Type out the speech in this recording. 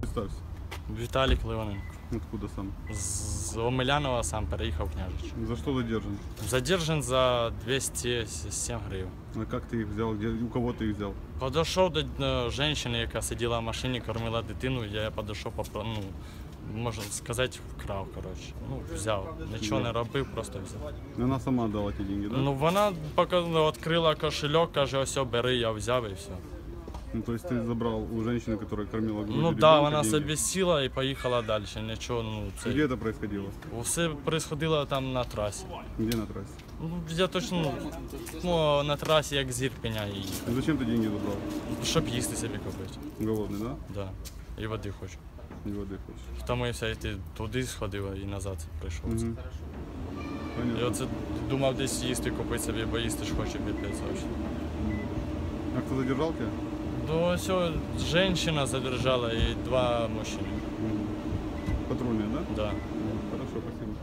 Представься. Віталій Клеоненко. Откуда сам? З Омелянова сам переїхав в княжич. За что задержан? Задержан за 207 гривень. А как ты их взял? Где, у кого ты их взял? Подійшов до е, жінки, яка сиділа в машині, кормила дитину, я підійшов, попро- ну, можна сказати, вкрав, коротше. Ну, взяв. Нічого не робив, просто взяв. Она сама отдала эти деньги, да? Ну, вона поки відкрила кошельок, каже, ось бери, я взяв і все. Ну, то есть ты забрал у женщины, которая кормила грудью Ну так, ребенка, да, вона деньги? собі сіла і поїхала далі. Нічого, ну, Где це... это происходило? Все происходило там на трасі. Где на трассе? Ну, я точно, ну, на трасі, як з Ірпеня, і Ну, Зачем ты деньги забрал? щоб їсти собі купити. Голодный, да? Да. І води хочу. И воды хочешь. Тому я все йти туди сходив і назад прийшов. Мгм. І Понятно. оце думав десь їсти купити собі, бо їсти ж хочу піпець вообще. А кто задержал тебя? До все, женщина задержала и два мужчины. Патрульные, да? Да. Хорошо, спасибо.